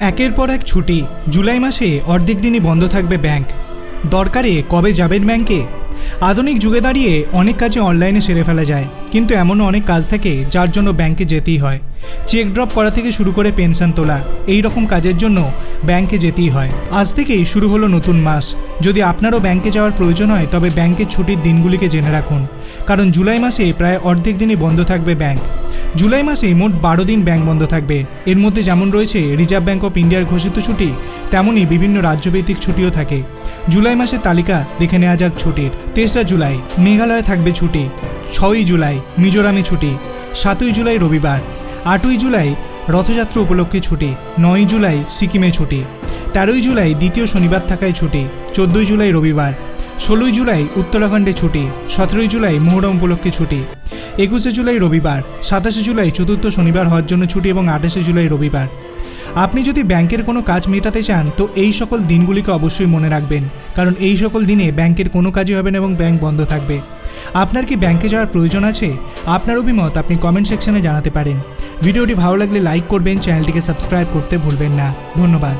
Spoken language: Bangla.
একের পর এক ছুটি। জুলাই মাসে অর্ধেক দিনই বন্ধ থাকবে ব্যাংক। দরকারে কবে যাবেন ব্যাংকে? আধুনিক যুগে দাঁড়িয়ে অনেক কাজে অনলাইনে সেরে ফেলা যায়। কিন্তু এমনও অনেক কাজ থাকে যার জন্য ব্যাংকে যেতেই হয়। চেক ড্রপ করা থেকে শুরু করে পেনশন তোলা, এই রকম কাজের জন্য ব্যাংকে যেতেই হয়। আজ থেকেই শুরু হলো নতুন মাস। যদি আপনারও ব্যাংকে যাওয়ার প্রয়োজন হয়, তবে ব্যাংকের ছুটির দিনগুলিকে জেনে রাখুন। কারণ জুলাই মাসে প্রায় অর্ধেক দিনই বন্ধ থাকবে ব্যাংক। জুলাই মাসে মোট বারো দিন ব্যাংক বন্ধ থাকবে। এর মধ্যে যেমন রয়েছে রিজার্ভ ব্যাংক অফ ইন্ডিয়ার ঘোষিত ছুটি, তেমনই বিভিন্ন রাজ্যভিত্তিক ছুটিও থাকে। জুলাই মাসের তালিকা দেখে নেওয়া যাক ছুটির। তেসরা জুলাই, মেঘালয়ে থাকবে ছুটি। ছয়ই জুলাই, মিজোরামে ছুটি। সাতই জুলাই, রবিবার। আটই জুলাই, রথযাত্রা উপলক্ষে ছুটি। নয়ই জুলাই, সিকিমে ছুটি। তেরোই জুলাই, দ্বিতীয় শনিবার থাকায় ছুটি। চোদ্দোই জুলাই, রবিবার। ষোলোই জুলাই, উত্তরাখণ্ডে ছুটি। সতেরোই জুলাই, মোহরম উপলক্ষে ছুটি। একুশে জুলাই রবিবার, সাতাশে জুলাই চতুর্থ শনিবার হওয়ার জন্য ছুটি এবং আঠাশে জুলাই রবিবার। আপনি যদি ব্যাংকের কোনো কাজ মেটাতে চান, তো এই সকল দিনগুলিকে অবশ্যই মনে রাখবেন, কারণ এই সকল দিনে ব্যাংকের কোনো কাজই হবে না এবং ব্যাংক বন্ধ থাকবে। আপনার কি ব্যাংকে যাওয়ার প্রয়োজন আছে? আপনার অভিমত আপনি কমেন্ট সেকশনে জানাতে পারেন। ভিডিওটি ভালো লাগলে লাইক করবেন, চ্যানেলটিকে সাবস্ক্রাইব করতে ভুলবেন না। ধন্যবাদ।